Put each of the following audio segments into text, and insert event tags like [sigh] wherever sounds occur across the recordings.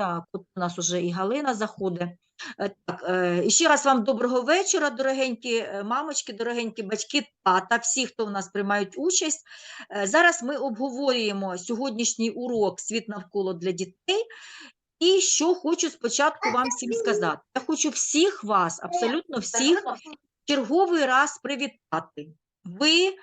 Так, от у нас уже і Галина заходить. Е, Так, е, ще раз вам доброго вечора, дорогенькі е, мамочки, дорогенькі батьки, тата, всі, хто в нас приймають участь. Е, Зараз ми обговорюємо сьогоднішній урок Світ навколо для дітей. І що хочу спочатку вам всім сказати. Я хочу всіх вас, абсолютно всіх, черговий раз привітати. Ви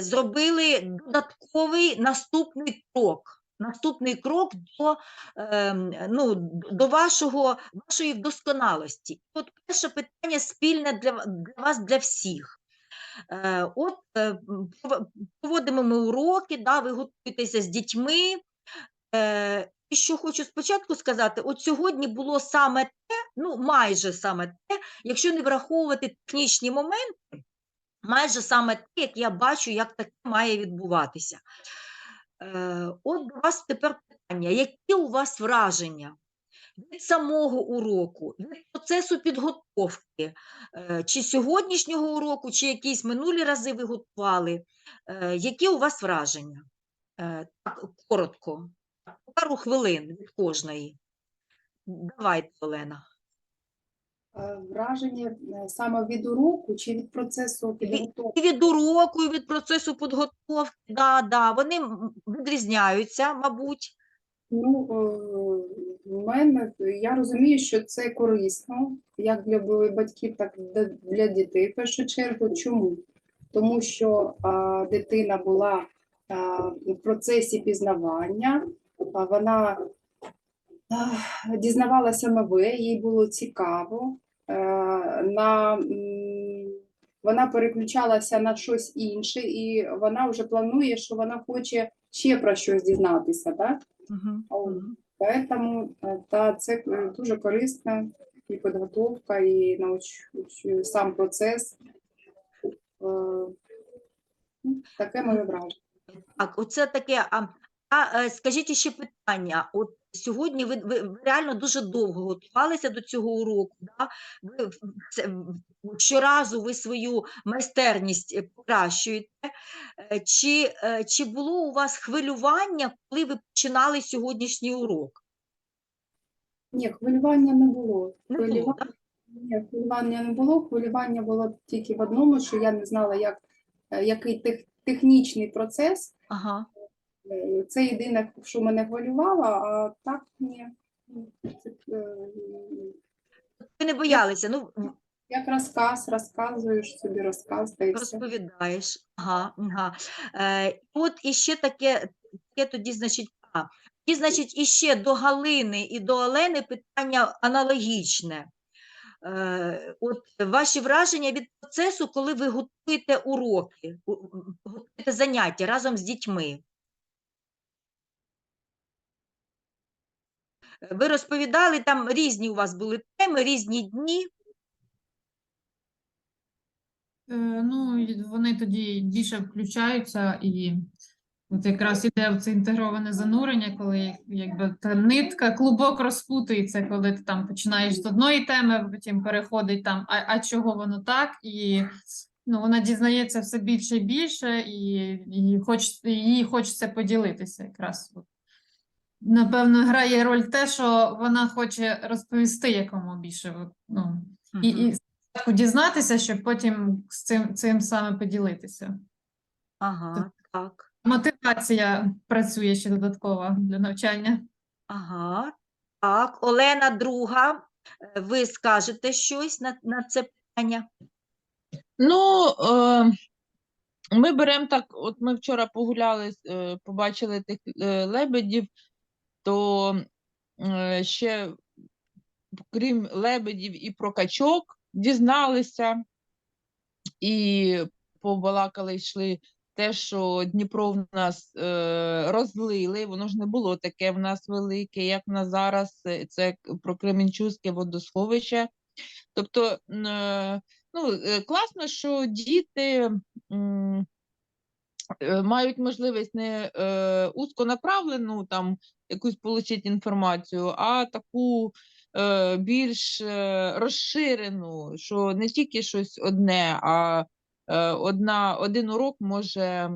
зробили додатковий наступний крок. Наступний крок до, ем, ну, до вашого, вашої вдосконалості. От перше питання спільне для, для вас, для всіх. Е, от е, проводимо ми уроки, да, ви готуєтеся з дітьми. Е, і що хочу спочатку сказати, от сьогодні було саме те, ну майже саме те, якщо не враховувати технічні моменти, майже саме те, як я бачу, як таке має відбуватися. Е, от до вас тепер питання: які у вас враження від самого уроку, від процесу підготовки, е, чи сьогоднішнього уроку, чи якісь минулі рази ви готували? Е, Які у вас враження? Так, коротко, пару хвилин від кожної. Давайте, Олена. Е, Враження е, саме від уроку чи від процесу підготовки? І від уроку, і від процесу підготовки, да, да, вони відрізняються, мабуть. Ну, е, в мене я розумію, що це корисно, як для батьків, так і для- дітей в першу чергу. Чому? Тому що а, дитина була а, в процесі пізнавання, а, вона дізнавалася нове, їй було цікаво. Е, на, вона переключалася на щось інше, і вона вже планує, що вона хоче ще про щось дізнатися. Так? Поэтому е, та, це е, дуже корисно, і підготовка, і науч, уч- сам процес. Е, ну, Таке моє враження. Так, оце таке. А, а скажіть ще питання. От сьогодні ви, ви реально дуже довго готувалися до цього уроку. Да? Ви це, щоразу ви свою майстерність е, покращуєте. Е, Чи, е, чи було у вас хвилювання, коли ви починали сьогоднішній урок? Ні, хвилювання не було. Не було, Хвилювання, так? ні, хвилювання не було. Хвилювання було тільки в одному, що я не знала, як, який тех, технічний процес. Ага. Е, Це єдине, що мене хвилювало, а так ні. Е, Ви не боялися, ну Як розказ, розказуєш собі розказ, та й все. розповідаєш. Ага, ага. Е, от іще таке, таке тоді, значить, а, і, значить, іще до Галини і до Олени питання аналогічне. Е, от ваші враження від процесу, коли ви готуєте уроки, готуєте заняття разом з дітьми. Ви розповідали, там різні у вас були теми, різні дні. Е, Ну, вони тоді більше включаються, і от якраз іде це інтегроване занурення, коли якби та нитка, клубок розпутується, коли ти там починаєш з одної теми, потім переходить там, а, а чого воно так? І ну, вона дізнається все більше і більше, і, і хоч, їй хочеться поділитися якраз. От. Напевно, грає роль те, що вона хоче розповісти якому більше. Ну, і, і спочатку дізнатися, щоб потім з цим, цим саме поділитися. Ага, так. Мотивація працює ще додаткова для навчання. Ага, так. Олена друга, е, ви скажете щось на, на це питання? Ну, е, ми беремо так, от ми вчора погуляли, е, побачили тих е, лебедів, то е, ще, крім лебедів, і про качок дізналися, і побалакали, йшли те, що Дніпро в нас е, розлили, воно ж не було таке в нас велике, як на зараз, е, це про Кременчуське водосховище. Тобто, е, ну, е, класно, що діти мають можливість не е, узконаправлену там якусь отримати інформацію, а таку е, більш е, розширену, що не тільки щось одне, а е, одна, один урок може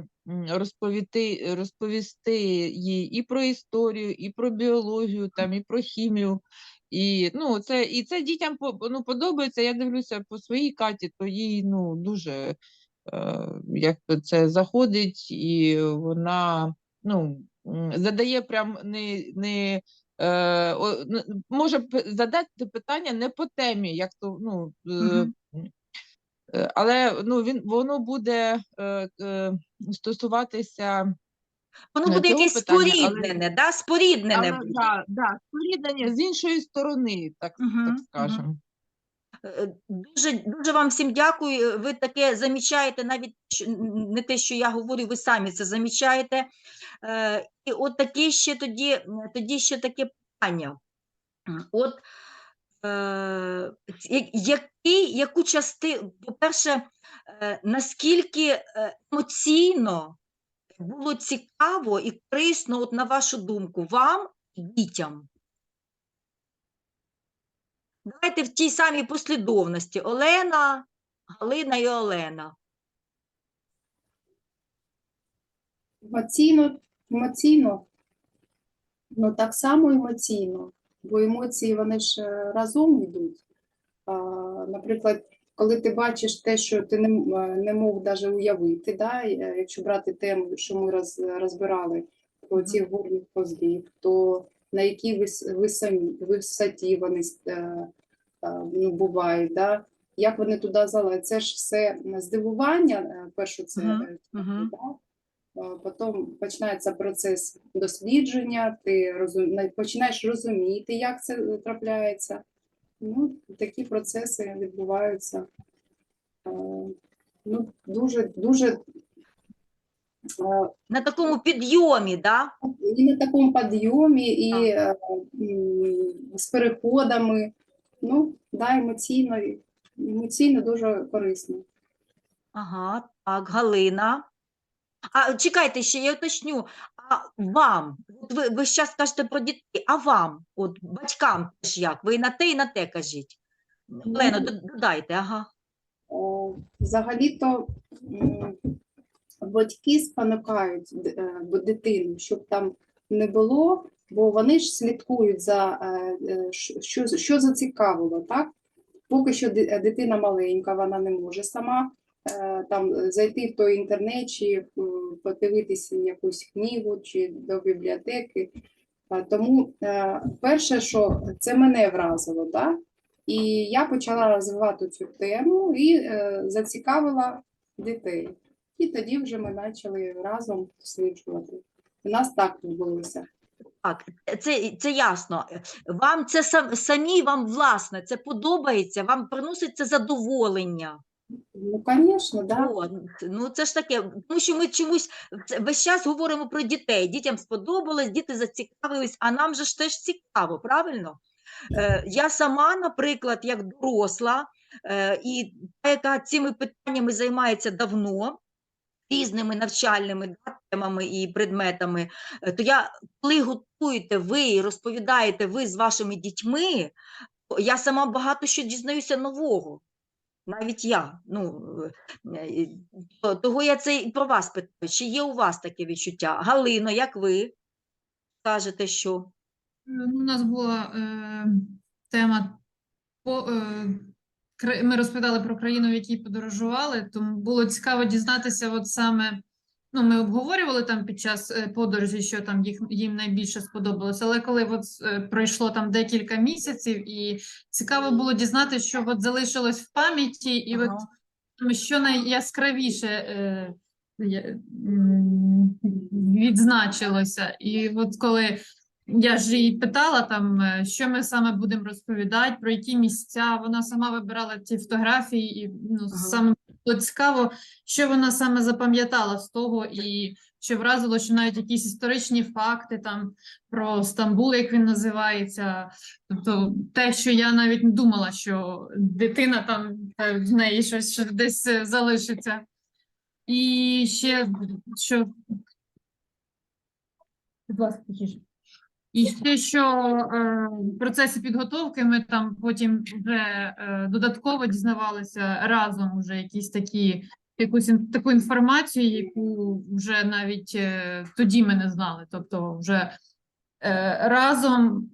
розповісти, розповісти їй і про історію, і про біологію, там, і про хімію. І, ну, це, і це дітям ну, подобається. Я дивлюся по своїй Каті, то їй ну, дуже е, як це заходить, і вона ну, задає прям не, не е, може задати питання не по темі, як то ну. е, Мгм. Е, Але ну, він, воно буде е, е, стосуватися Воно Е, буде якесь питання, але- споріднене, да? споріднене але, буде. да, да, споріднення з іншої сторони, так, Мгм, так мгм. скажемо. Е, Дуже, дуже вам всім дякую. Ви таке замічаєте, навіть не те, що я говорю, ви самі це замічаєте. Е, І от таке ще тоді, тоді ще таке питання. От е, який, яку частину, по-перше, е, наскільки е, емоційно було цікаво і корисно, от на вашу думку, вам і дітям? Давайте в тій самій послідовності. Олена, Галина і Олена. Емоційно, емоційно, ну так само емоційно, бо емоції вони ж е, разом йдуть. А, наприклад, коли ти бачиш те, що ти не, е, не мог навіть уявити, да, е, якщо брати тему, що ми роз, розбирали про цих горних позбів, то на якій вис, висоні, висоті вони е, е, ну, бувають, да, як вони туди залазять. Це ж все здивування, е, перше це да, Е, Потім починається процес дослідження, ти розум... починаєш розуміти, як це трапляється. Ну, такі процеси відбуваються. Ну, дуже, дуже На такому підйомі, да? і на такому підйомі, і е, з переходами. Ну, да, емоційно, емоційно дуже корисно. Ага, так, Галина. А чекайте, ще я уточню. А вам, от ви, ви зараз кажете про дітей, а вам, от батькам теж як? Ви і на те, і на те кажіть. Олено, Ну, додайте, ага. Взагалі-то батьки спонукають е, дитину, щоб там не було, бо вони ж слідкують за е, е, що- що, зацікавило, так? Поки що дитина маленька, вона не може сама там зайти в той інтернет чи подивитися якусь книгу чи до бібліотеки. Тому перше, що це мене вразило, так? І я почала розвивати цю тему і зацікавила дітей. І тоді вже ми почали разом досліджувати. У нас так відбулося. Так, це, це ясно. Вам це сам, самі, вам власне, це подобається, вам приносить це задоволення. Ну, звісно, да. О, ну це ж таке, тому що ми чомусь весь час говоримо про дітей. Дітям сподобалось, діти зацікавились, а нам же ж теж цікаво, правильно? Е, я сама, наприклад, як доросла, е, і та, яка цими питаннями займається давно, різними навчальними темами і предметами, е, то я, коли готуєте ви і розповідаєте ви з вашими дітьми, я сама багато що дізнаюся нового. Навіть я. Ну, е, е, то- того я це і про вас питаю. Чи є у вас таке відчуття? Галино, як ви кажете, що? Ну, У нас була е, тема по, е, ми розповідали про країну, в якій подорожували, тому було цікаво дізнатися, от саме. Ну, ми обговорювали там під час е, подорожі, що там їх їм найбільше сподобалось. Але коли от е, пройшло там декілька місяців, і цікаво було дізнатися, що от залишилось в пам'яті, і от Ага. Тому що найяскравіше е, м, відзначилося. І от коли я ж її питала, там, е, що ми саме будемо розповідати, про які місця, вона сама вибирала ті фотографії, і ну, Ага. саме було цікаво, що вона саме запам'ятала з того, і що вразило, що навіть якісь історичні факти там про Стамбул, як він називається, Тобто те, що я навіть не думала, що дитина там в неї щось ще десь е, залишиться. І ще що. Будь ласка. І ще що е, в підготовки ми там потім вже е, додатково дізнавалися разом уже якісь такі якусь таку інформацію, яку вже навіть е, тоді ми не знали. Тобто, вже е, разом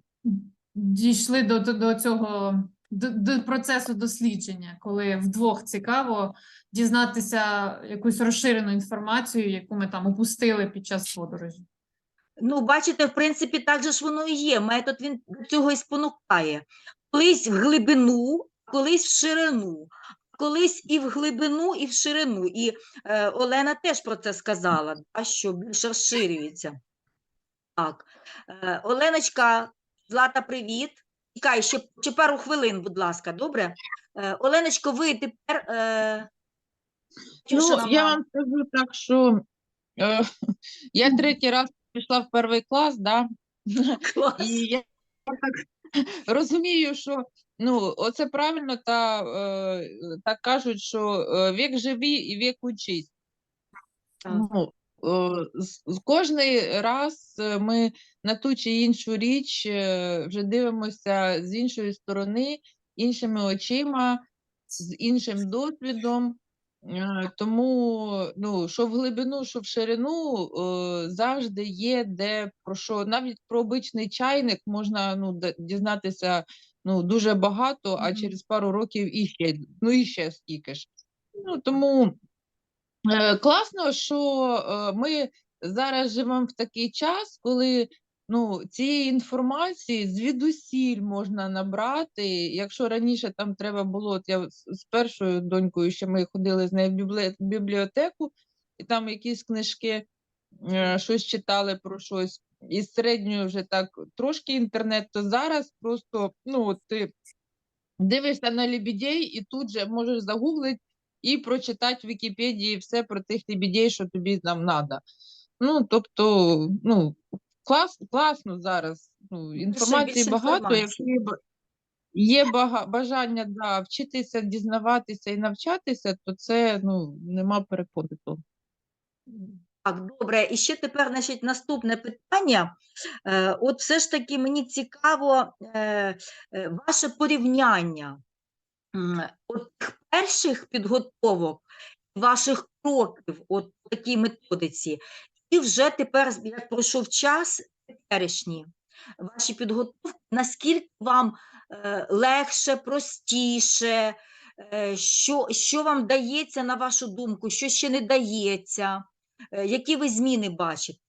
дійшли до, до цього до, до процесу дослідження, коли вдвох цікаво дізнатися якусь розширену інформацію, яку ми там упустили під час подорожі. Ну, бачите, в принципі, так же ж воно і є. Метод він до цього і спонукає. Колись в глибину, колись в ширину, колись і в глибину, і в ширину. І е, Олена теж про це сказала, да, що більше розширюється. Так. Е, Оленочка, Злата, привіт. Чекай, ще, ще пару хвилин, будь ласка, добре? Е, Оленочко, ви тепер. Е, Ну, я вам скажу так, що е, [laughs] я третій раз пішла в перший клас, да, Клас. і я так розумію, що ну, оце правильно, та е, так кажуть, що е, вік живі і вік учись. Ну, е, кожний раз е, ми на ту чи іншу річ е, вже дивимося з іншої сторони, іншими очима, з іншим досвідом. Е, Тому, ну, що в глибину, що в ширину, е, завжди є де про що. Навіть про обичний чайник можна ну, дізнатися ну, дуже багато, а через пару років іще, ну і ще стільки ж. Ну, тому Е, Класно, що ми зараз живемо в такий час, коли ну, цієї інформації звідусіль можна набрати. Якщо раніше там треба було, от я з першою донькою, ще ми ходили з нею в бібліотеку, і там якісь книжки, е, щось читали про щось, і середньою вже так трошки інтернет, то зараз просто ну, ти дивишся на лебедей і тут же можеш загуглити і прочитати в Вікіпедії все про тих лебедей, що тобі там треба. Ну, тобто, ну, клас, класно зараз. Ну, інформації більше багато, якщо інформації. є, є бага, бажання да, вчитися, дізнаватися і навчатися, то це ну, нема переподу. того. Так, добре. І ще тепер, значить, наступне питання. Е, От все ж таки мені цікаво е, е, ваше порівняння от перших підготовок, ваших кроків от такій методиці, і вже тепер, як пройшов час, теперішні ваші підготовки, наскільки вам е, легше, простіше, е, що, що вам дається, на вашу думку, що ще не дається? Е, Які ви зміни бачите?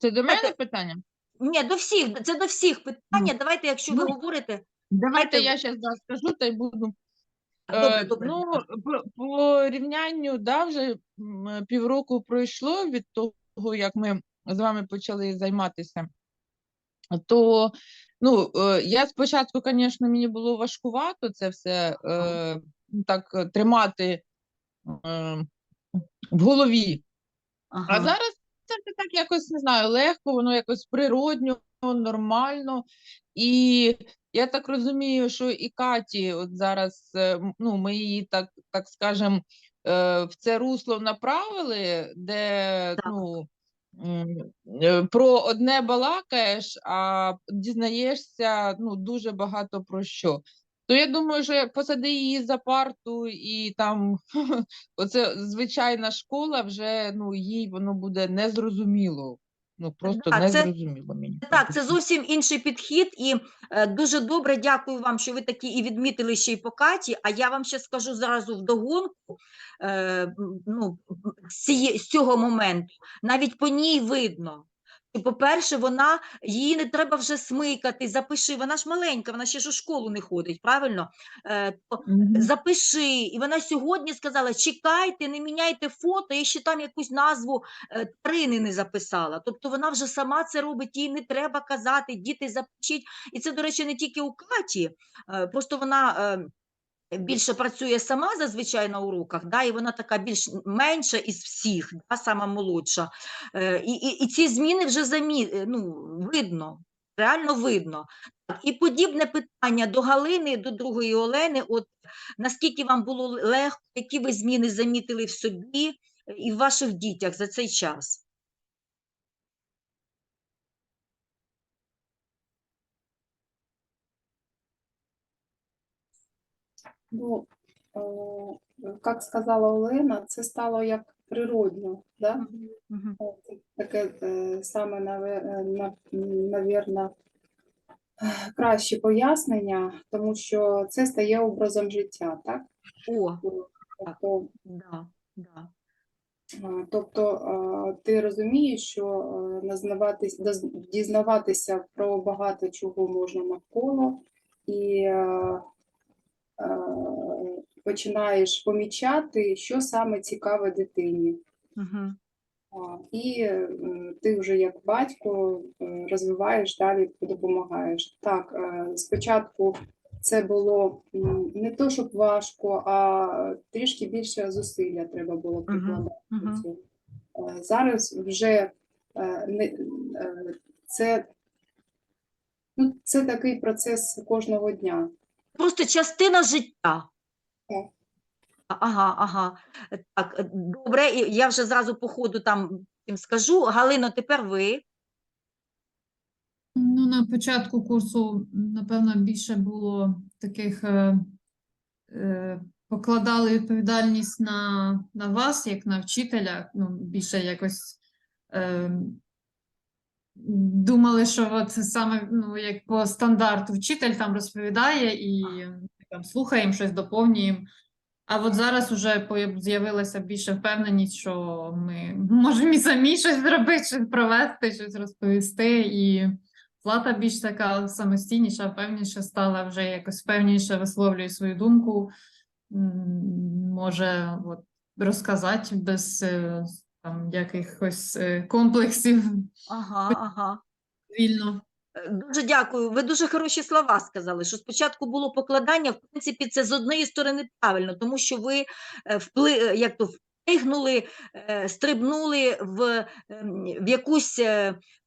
Це до мене питання? Ні, до всіх, це до всіх питання. Давайте, якщо ви Ну, говорите, Давайте Давайте я зараз скажу та й буду. Добре, Е, добре. Ну, по, по рівнянню, да, вже півроку пройшло від того, як ми з вами почали займатися. То ну, е, я спочатку, звісно, мені було важкувато це все е, так е, тримати е, в голові. А зараз це так якось не знаю, легко, воно якось природньо, нормально. І я так розумію, що і Каті, от зараз, е, ну, ми її так, так скажем, е, в це русло направили, де Так. ну, е, про одне балакаєш, а дізнаєшся ну, дуже багато про що. То я думаю, що посади її за парту і там [laughs] оце звичайна школа вже ну їй воно буде незрозуміло. Ну просто не це- незрозуміло мені. Так, це зовсім інший підхід, і е, дуже добре дякую вам, що ви такі і відмітили ще й по Каті. А я вам ще скажу зразу вдогонку. Е, ну, з, ціє- з цього моменту навіть по ній видно. Що, По-перше, вона її не треба вже смикати, запиши. Вона ж маленька, вона ще ж у школу не ходить, правильно? Е, то Мгм. запиши. І вона сьогодні сказала: чекайте, не міняйте фото, я ще там якусь назву е, тварини не записала. Тобто вона вже сама це робить, їй не треба казати, діти запишіть. І це, до речі, не тільки у Каті, е, просто вона. е, Більше працює сама зазвичай на уроках, да, і вона така більш менша із всіх, да, сама молодша. Е, і, і, і ці зміни вже замі... е, ну, видно, реально видно. І подібне питання до Галини, до другої Олени. От наскільки вам було легко, які ви зміни замітили в собі і в ваших дітях за цей час? Ну, е, як сказала Олена, це стало як природно. Да? От, Таке е, саме, е, навірно, краще пояснення, тому що це стає образом життя, так? О, Тобто, да, да. Тобто ти розумієш, що дізнаватися про багато чого можна навколо, і починаєш помічати, що саме цікаве дитині. А, І е, ти вже як батько е, розвиваєш далі, допомагаєш. Так, е, спочатку це було не то, щоб важко, а трішки більше зусилля треба було прикладати. Е, Зараз вже е, не, е, це, ну, це такий процес кожного дня. Просто частина життя. Так. Ага, ага. Так, е, добре, і я вже зразу по ходу там їм скажу. Галино, тепер ви. Ну, на початку курсу, напевно, більше було таких, е, е, покладали відповідальність на, на вас, як на вчителя, ну, більше якось е, думали, що от саме ну, як по стандарту вчитель там розповідає і там слухаємо щось, доповнюємо. А от зараз вже з'явилася більше впевненість, що ми можемо і самі щось зробити, щось провести, щось розповісти. І Злата більш така самостійніша, певніша стала, вже якось певніше висловлює свою думку, може от, розказати без е, там, якихось е, комплексів Ага, ага. вільно. Е, Дуже дякую. Ви дуже хороші слова сказали, що спочатку було покладання, в принципі, це з однієї сторони правильно, тому що ви е, впли, як то вплигнули, е, стрибнули в, ем, в якусь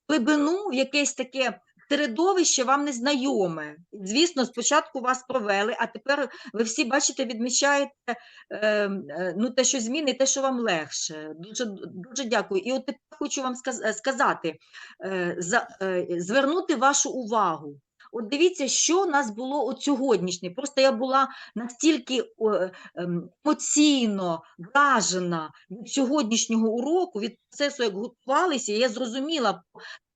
глибину, в якесь таке середовище вам незнайоме. Звісно, спочатку вас провели, а тепер ви всі, бачите, відмічаєте ем, е, ну, те, що зміни, те, що вам легше. Дуже, дуже дякую. І от тепер хочу вам е, сказати, е, звернути вашу увагу. От дивіться, що у нас було от сьогоднішнє. Просто я була настільки ем, емоційно вражена від сьогоднішнього уроку, від процесу, як готувалися, я зрозуміла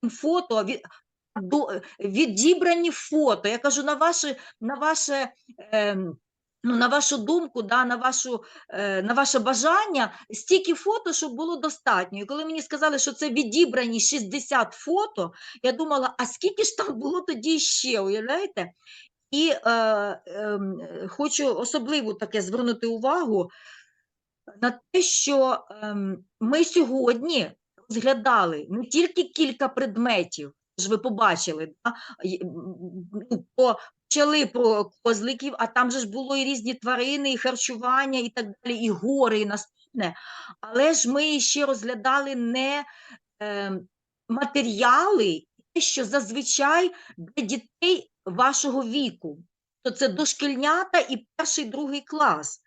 фото, від, відібрані фото. Я кажу, на ваше, на ваше ем, ну, на вашу думку, да, на, вашу, е, на ваше бажання, стільки фото, щоб було достатньо. І коли мені сказали, що це відібрані 60 фото, я думала, а скільки ж там було тоді ще, уявляєте? І е, е, хочу особливо таке звернути увагу на те, що ем, ми сьогодні розглядали не тільки кілька предметів, ж ви побачили, да? ну, по- почали про козликів, а там же ж було і різні тварини, і харчування, і так далі, і гори, і наступне. Але ж ми ще розглядали не ем, матеріали, те, що зазвичай для дітей вашого віку. То це дошкільнята і перший, другий клас.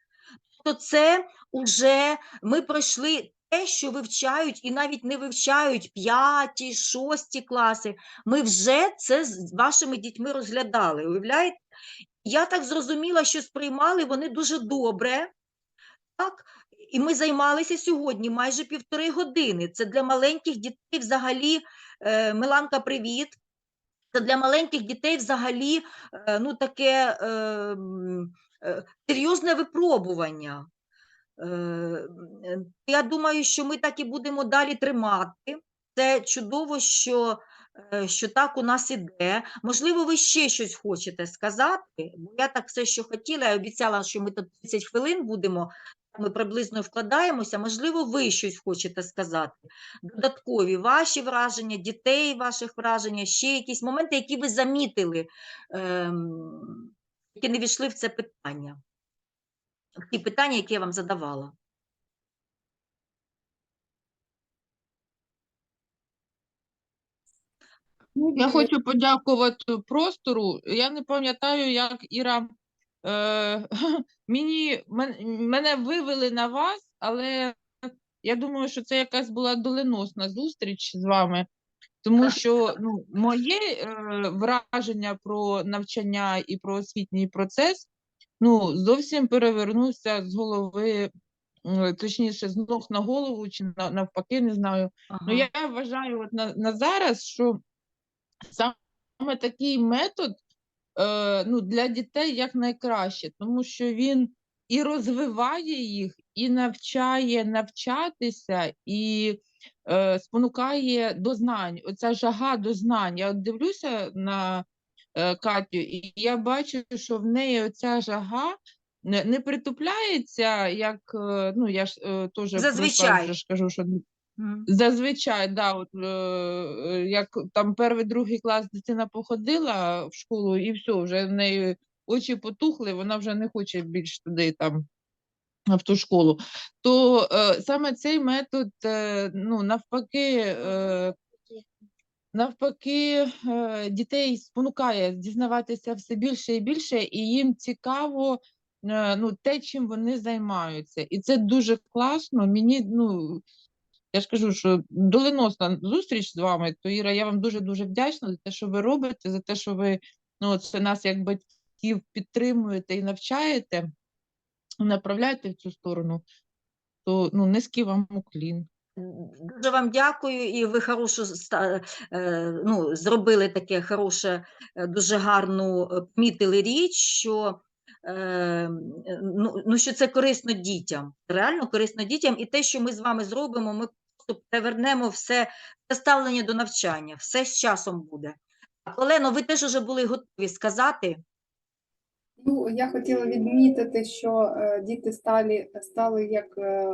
То це вже ми пройшли що вивчають, і навіть не вивчають п'яті, шості класи. Ми вже це з вашими дітьми розглядали. Уявляєте? Я так зрозуміла, що сприймали вони дуже добре. Так? І ми займалися сьогодні майже півтори години. Це для маленьких дітей взагалі, е, Миланка, привіт. Це для маленьких дітей взагалі е, ну, таке е, е, серйозне випробування. Е, е, Я думаю, що ми так і будемо далі тримати. Це чудово, що, е, що так у нас іде. Можливо, ви ще щось хочете сказати, бо я так все, що хотіла, я обіцяла, що ми тут 30 хвилин будемо, ми приблизно вкладаємося. Можливо, ви щось хочете сказати. Додаткові ваші враження, дітей ваших враження, ще якісь моменти, які ви замітили, ем, які не війшли в це питання. В ті питання, які я вам задавала. Я хочу подякувати простору. Я не пам'ятаю, як Іра е, [laughs] мені, мене вивели на вас, але я думаю, що це якась була доленосна зустріч з вами, тому що ну, моє е, враження про навчання і про освітній процес ну, зовсім перевернувся з голови, точніше, з ног на голову, чи навпаки, не знаю. Ага. Ну, я вважаю от на, на зараз, що саме такий метод е, ну, для дітей як найкраще, тому що він і розвиває їх, і навчає навчатися, і е, спонукає до знань. Оця жага до знань. Я от дивлюся на Катю, і я бачу, що в неї оця жага. Не, не притупляється, як е, ну я ж е, теж Зазвичай. вже кажу, що. Зазвичай, да, от, е, е, як там перший, другий клас дитина походила в школу, і все, вже в неї очі потухли, вона вже не хоче більш туди там в ту школу. То е, саме цей метод, е, ну, навпаки, е, навпаки, е, дітей спонукає дізнаватися все більше і більше, і їм цікаво е, ну, те, чим вони займаються. І це дуже класно. Мені, ну, я ж кажу, що доленосна зустріч з вами, то Іра, я вам дуже-дуже вдячна за те, що ви робите, за те, що ви ну, це нас як батьків підтримуєте і навчаєте, направляєте в цю сторону, то ну, низький вам уклін. Дуже вам дякую, і ви хорошу е, ну, зробили таке хороше, е, дуже гарну е, помітили річ, що, ну, ну, що це корисно дітям. Реально корисно дітям, і те, що ми з вами зробимо, ми просто перевернемо все ставлення до навчання, все з часом буде. Олено, ви теж вже були готові сказати. Ну, я хотіла відмітити, що е, діти стали, стали як е,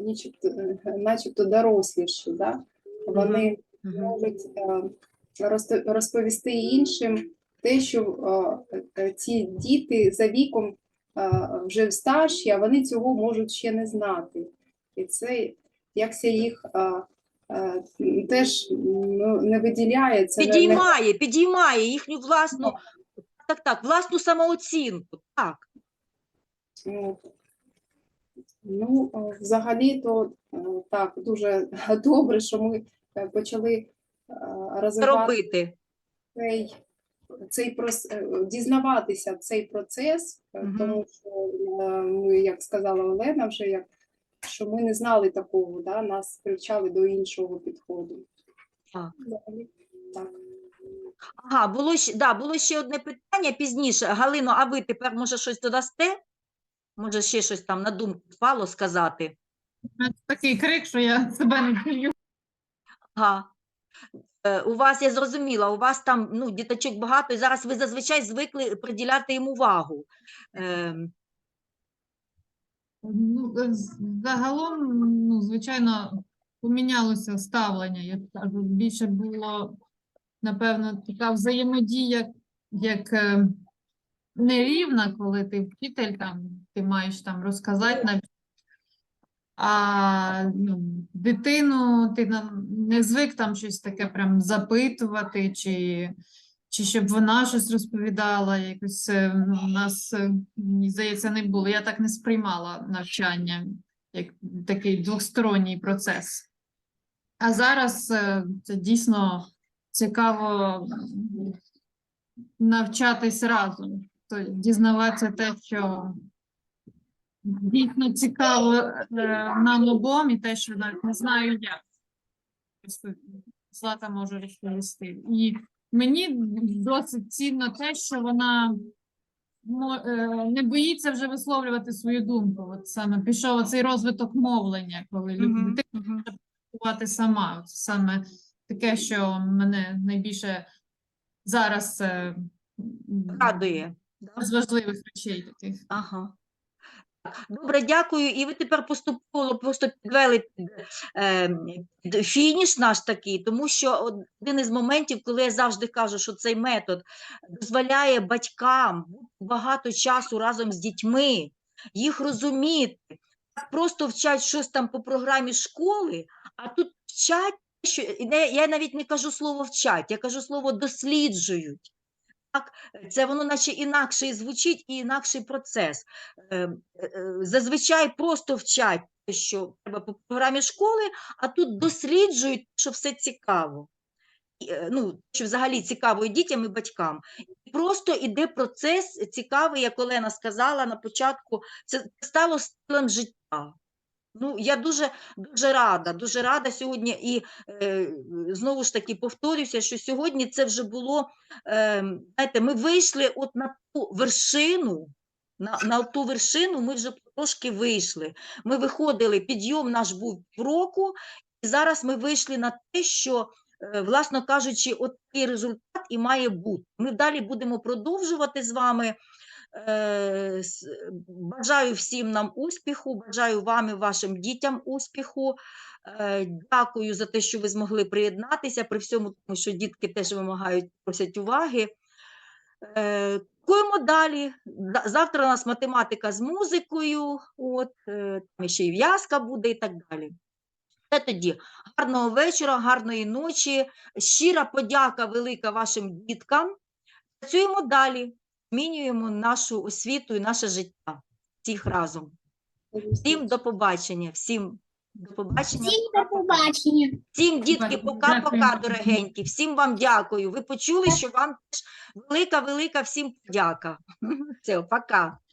нічебто, е, начебто доросліші. Да? Вони можуть е, розповісти іншим те, що ці діти за віком е, вже старші, а вони цього можуть ще не знати. І це якся їх теж ну, не виділяє. Це не- Підіймає, підіймає їхню власну, так, так, власну самооцінку. Так. Ну, е, взагалі-то е, так, дуже [laughs] добре, що ми е, почали е, розвивати робити. цей, цей е, дізнаватися цей процес, е, Мгм. тому що е, ми, як сказала Олена, вже як що ми не знали такого, да, нас привчали до іншого підходу. Так. Взагалі, так. Ага, було ще, да, було ще одне питання пізніше. Галино, а ви тепер, може, щось додасте? Може, ще щось там на думку впало сказати? Такий крик, що я себе не чую. Ага. Е, У вас, я зрозуміла, у вас там ну, діточок багато, і зараз ви зазвичай звикли приділяти їм увагу. Ем, Ну, е, з- загалом, ну, звичайно, помінялося ставлення. Я кажу, більше було, напевно, така взаємодія, як е, нерівна, коли ти вчитель, там, ти маєш там розказати навіть. А ну, дитину ти не звик там щось таке прям запитувати, чи, чи щоб вона щось розповідала. Якось е, ну, у нас, е, мені здається, не було. Я так не сприймала навчання як такий двосторонній процес. А зараз це дійсно цікаво навчатись разом, то дізнаватися те, що дійсно цікаво е, нам обом, і те, що навіть не знаю. Просто Злата може розповісти. І мені досить цінно те, що вона е, не боїться вже висловлювати свою думку. От саме пішов оцей розвиток мовлення, коли лю- мгм, дитина мгм. спілкувати сама. Це саме таке, що мене найбільше зараз е, Радує. з важливих речей таких. Ага. Добре, дякую. І ви тепер поступово просто підвели під, е, під фініш наш такий, тому що один із моментів, коли я завжди кажу, що цей метод дозволяє батькам бути багато часу разом з дітьми, їх розуміти, просто вчать щось там по програмі школи, а тут вчать, що я навіть не кажу слово вчать, я кажу слово досліджують. Так, це воно наче інакше і звучить, і інакший процес. Е, е, Зазвичай просто вчать, що треба по програмі школи, а тут досліджують, що все цікаво. е, ну, що взагалі цікаво і дітям і батькам. І просто іде процес цікавий, як Олена сказала на початку, це стало стилем життя. Ну, я дуже дуже рада, дуже рада сьогодні. І е, знову ж таки повторюся, що сьогодні це вже було. Е, знаєте, ми вийшли от на ту вершину. На, на ту вершину ми вже трошки вийшли. Ми виходили, підйом наш був в року, і зараз ми вийшли на те, що, е, власно кажучи, от такий результат і має бути. Ми далі будемо продовжувати з вами. Е, с- Бажаю всім нам успіху, бажаю вам і вашим дітям успіху. Е, Дякую за те, що ви змогли приєднатися, при всьому тому, що дітки теж вимагають, просять уваги. Е, Крокуємо далі. Завтра у нас математика з музикою, от, е, там ще й в'язка буде і так далі. Це тоді гарного вечора, гарної ночі. Щира подяка велика вашим діткам. Працюємо далі, змінюємо нашу освіту і наше життя всіх разом. Всім до побачення, всім до побачення. Всім до побачення. Всім дітки, пока-пока, дорогенькі. Всім вам дякую. Ви почули, що вам теж велика, велика всім подяка. [laughs] Все, пока.